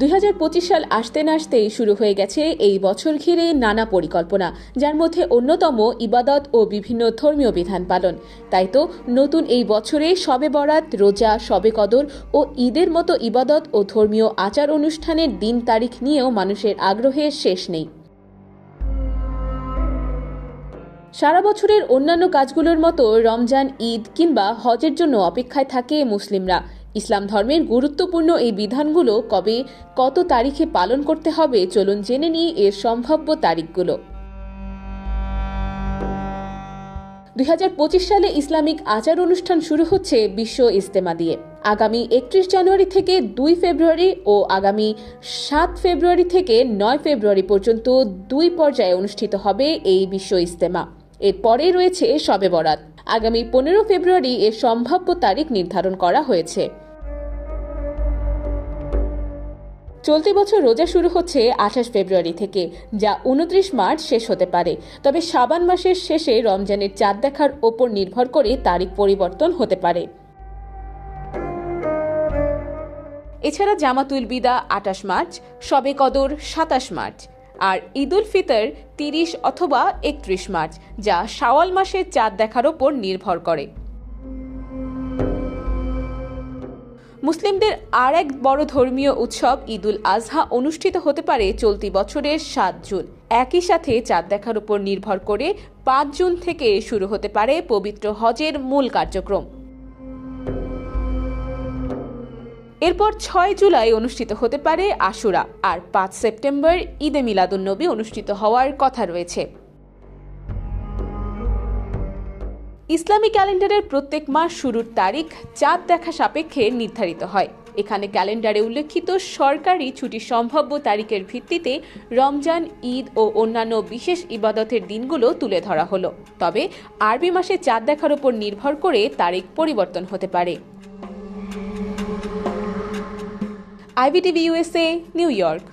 দুই হাজার পঁচিশ সাল আসতে না আসতেই শুরু হয়ে গেছে এই বছর ঘিরে নানা পরিকল্পনা, যার মধ্যে অন্যতম ইবাদত ও বিভিন্ন ধর্মীয় বিধান পালন। তাই তো নতুন এই বছরে শবে বরাত, রোজা শবে কদর ও ঈদের মতো ইবাদত ও ধর্মীয় আচার অনুষ্ঠানের দিন তারিখ নিয়েও মানুষের আগ্রহের শেষ নেই। সারা বছরের অন্যান্য কাজগুলোর মতো রমজান, ঈদ কিংবা হজের জন্য অপেক্ষায় থাকে মুসলিমরা। ইসলাম ধর্মের গুরুত্বপূর্ণ এই বিধানগুলো কবে কত তারিখে পালন করতে হবে, চলুন জেনে নিই এর সম্ভাব্য তারিখগুলো। দু হাজার পঁচিশ সালে ইসলামিক আচার অনুষ্ঠান শুরু হচ্ছে বিশ্ব ইস্তেমা দিয়ে। আগামী একত্রিশ জানুয়ারি থেকে দুই ফেব্রুয়ারি ও আগামী সাত ফেব্রুয়ারি থেকে নয় ফেব্রুয়ারি পর্যন্ত দুই পর্যায়ে অনুষ্ঠিত হবে এই বিশ্ব ইস্তেমা এরপরে রয়েছে শবে বরাত। আগামী পনেরো ফেব্রুয়ারি এর সম্ভাব্য তারিখ নির্ধারণ করা হয়েছে। চলতি বছর রোজা শুরু হচ্ছে আঠাশ ফেব্রুয়ারি থেকে, যা উনত্রিশ মার্চ শেষ হতে পারে। তবে সাবান মাসের শেষে রমজানের চাঁদ দেখার ওপর নির্ভর করে তারিখ পরিবর্তন হতে পারে। এছাড়া জামাতুল বিদা আটাশ মার্চ, শবে কদর সাতাশ মার্চ আর ঈদুল ফিতর তিরিশ অথবা একত্রিশ মার্চ, যা শাওয়াল মাসের চাঁদ দেখার ওপর নির্ভর করে। মুসলিমদের আর এক বড় ধর্মীয় উৎসব ঈদুল আজহা অনুষ্ঠিত হতে পারে চলতি বছরের সাত জুন। একই সাথে চাঁদ দেখার উপর নির্ভর করে পাঁচ জুন থেকে শুরু হতে পারে পবিত্র হজের মূল কার্যক্রম। এরপর ছয় জুলাই অনুষ্ঠিত হতে পারে আশুরা। আর পাঁচ সেপ্টেম্বর ঈদে মিলাদুন্নবী অনুষ্ঠিত হওয়ার কথা রয়েছে। ইসলামী ক্যালেন্ডারের প্রত্যেক মাস শুরুর তারিখ চাঁদ দেখা সাপেক্ষে নির্ধারিত হয়। এখানে ক্যালেন্ডারে উল্লেখিত সরকারি ছুটির সম্ভাব্য তারিখের ভিত্তিতে রমজান, ঈদ ও অন্যান্য বিশেষ ইবাদতের দিনগুলো তুলে ধরা হলো। তবে আরবি মাসে চাঁদ দেখার উপর নির্ভর করে তারিখ পরিবর্তন হতে পারে। IBTV USA New York.